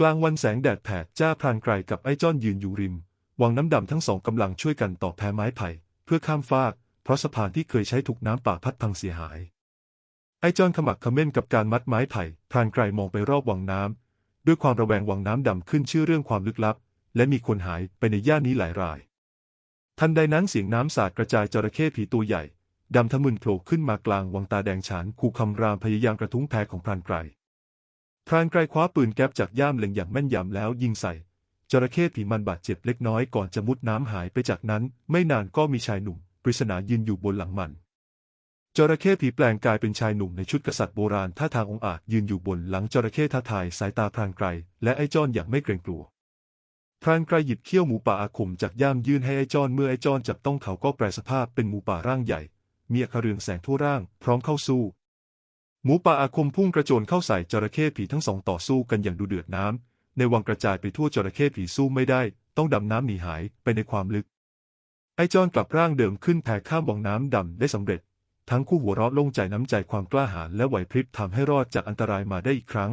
กลางวันแสงแดดแผดจ้าพรานไกรกับไอ้จ้อนยืนอยู่ริม วังน้ำดำทั้งสองกำลังช่วยกันต่อแพไม้ไผ่ เพื่อข้ามฟาก เพราะสะพานที่เคยใช้ถูกน้ำป่าพัดพังเสียหาย ไอ้จ้อนขมักขม้นกับการมัดไม้ไผ่ พรานไกรมองไปรอบวังน้ำด้วยความระแวงวังน้ำดำขึ้นชื่อเรื่องความลึกลับ และมีคนหายไปในย่านนี้หลายราย ทันใดนั้นเสียงน้ำสาดกระจายจระเข้ผีตัวใหญ่ดำทะมึนโผล่ขึ้นมากลางวังตาแดงฉานขู่คำรามพยายามกระทุ้งแพของพรานไกร พรานไกรคว้าปืนแก๊ปจากย่ามเล็งอย่างแม่นยำแล้วยิงใส่ จระเข้ผีมันบาดเจ็บเล็กน้อยก่อนจะมุดน้ำหายไปจากนั้น ไม่นานก็มีชายหนุ่ม ปริศนายืนอยู่บนหลังมัน จระเข้ผีแปลงกายเป็นชายหนุ่มในชุดกษัตริย์โบราณท่าทางองอาจยืนอยู่บนหลังจระเข้ท้าทายสายตาพรานไกรและไอ้จ้อนอย่างไม่เกรงกลัวพรานไกรหยิบเขี้ยวหมูป่าอาคมจากย่ามยื่นให้ไอ้จอนเมื่อไอ้จอนจับต้องเขาก็แปลสภาพเป็นหมูป่าร่างใหญ่ มีอัคเรืองแสงทั่วร่าง พร้อมเข้าสู้ หมูป่าอาคมพุ่งกระโจนเข้าใส่จระเข้ผีทั้งสองต่อสู้กันอย่างดูเดือดน้ำในวังกระจายไปทั่วจระเข้ผีสู้ไม่ได้ ต้องดำน้ำหนีหายไปในความลึก ไอจอนกลับร่างเดิมขึ้นแผ่ข้ามวังน้ำดำได้สำเร็จ ทั้งคู่หัวเราะโล่งใจน้ำใจความกล้าหาญและไหวพริบทำให้รอดจากอันตรายมาได้อีกครั้ง